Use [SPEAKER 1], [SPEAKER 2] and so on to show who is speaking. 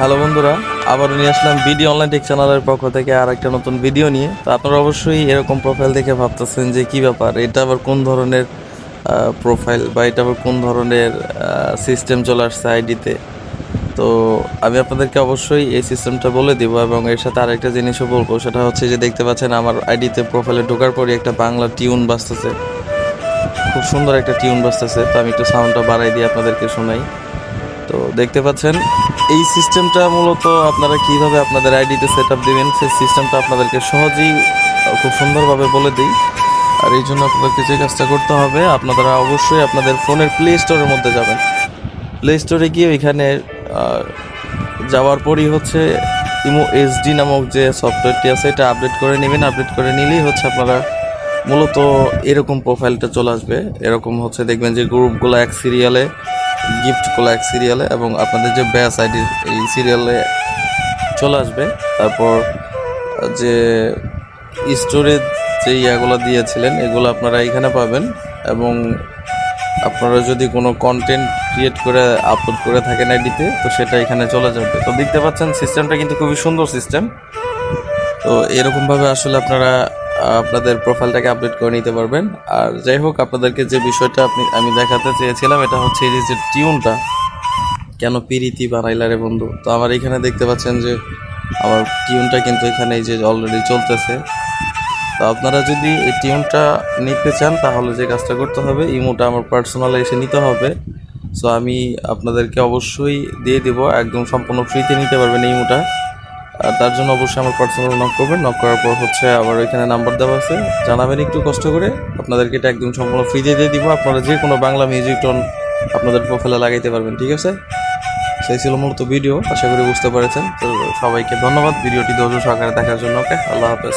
[SPEAKER 1] Hello বন্ধুরা, আবারও নিয়ে আসলাম বিডি অনলাইন টেক চ্যানেলের পক্ষ থেকে আর একটা নতুন ভিডিও নিয়ে। তো আপনারা অবশ্যই এরকম প্রোফাইল দেখে ভাবতেছেন যে কি ব্যাপার, এটা আবার কোন ধরনের প্রোফাইল বা এটা আবার কোন ধরনের সিস্টেম চলে আসছে আইডিতে তো? আমি আপনাদেরকে অবশ্যই এই সিস্টেমটা বলে দিব এবং এর সাথে আরেকটা জিনিসও বলব, সেটা হচ্ছে যে দেখতে পাচ্ছেন আমার আইডিতে প্রোফাইলে ঢোকার পরই একটা বাংলা টিউন বাজতেছে। খুব সুন্দর একটা টিউন বাজতেছে, তো আমি একটু সাউন্ডটা বাড়াই দিয়ে আপনাদেরকে শোনাই। তো দেখতে পাচ্ছেন, এই সিস্টেমটা মূলত আপনারা কীভাবে আপনাদের আইডিতে সেট আপ দেবেন, সেই সিস্টেমটা আপনাদেরকে সহজেই খুব সুন্দরভাবে বলে দিই। আর এই জন্য আপনাদেরকে যে কাজটা করতে হবে, আপনারা অবশ্যই আপনাদের ফোনের প্লে স্টোরের মধ্যে যাবেন। প্লে স্টোরে গিয়ে ওইখানে যাওয়ার পরই হচ্ছে ইমো এইচডি নামক যে সফটওয়্যারটি আছে, এটা আপডেট করে নেবেন। আপডেট করে নিলেই হচ্ছে আপনারা মূলত এরকম প্রোফাইলটা চলে আসবে। এরকম হচ্ছে দেখবেন যে গ্রুপগুলো এক সিরিয়ালে গিফটগুলো এক সিরিয়ালে এবং আপনাদের যে ব্যাস আইডি এই সিরিয়ালে চলে আসবে। তারপর, যে স্টোরেজ যে ইয়াগুলো দিয়েছিলেন, এগুলো আপনারা এখানে পাবেন এবং আপনারা যদি কোনো কন্টেন্ট ক্রিয়েট করে আপলোড করে থাকেন আইডিতে তো সেটা এখানে চলে যাবে। তো দেখতে পাচ্ছেন সিস্টেমটা কিন্তু খুবই সুন্দর সিস্টেম তো এরকমভাবে আসলে আপনারা আপনাদের প্রোফাইলটাকে আপডেট করে নিতে পারবেন। আর যাই হোক, আপনাদেরকে যে বিষয়টা আপনি, আমি দেখাতে চেয়েছিলাম, এটা হচ্ছে এই যে টিউনটা। কেন পিরিতি বানাইলা রে বন্ধু? তো আমার এখানে দেখতে পাচ্ছেন যে, আমার টিউনটা কিন্তু এখানে এই যে অলরেডি চলতেছে। তো আপনারা যদি এই টিউনটা নিতে চান, তাহলে যে কাজটা করতে হবে, ইমোটা আমার পার্সোনাল এসে নিতে হবে। সো আমি আপনাদেরকে অবশ্যই দিয়ে দেবো, একদম সম্পূর্ণ ফ্রিতে নিতে পারবেন ইমোটা। তার জন্য অবশ্যই আমার পার্সোনাল নক করবেন। নক করার পর হচ্ছে আবার ওইখানে নাম্বার দেওয়া আছে। জানাবেন একটু কষ্ট করে। আপনাদেরকে এটা একদম সম্পূর্ণ ফ্রিতে দিয়ে দিব। আপনারা যে কোনো বাংলা মিউজিক টোন আপনাদের প্রোফাইলে লাগাইতে পারবেন, ঠিক আছে? সেই ছিল মূলত ভিডিও আশা করি বুঝতে পেরেছেন। তো সবাইকে ধন্যবাদ। ভিডিওটি ধৈর্য সহকারে দেখার জন্য, ওকে? আল্লাহ হাফেজ।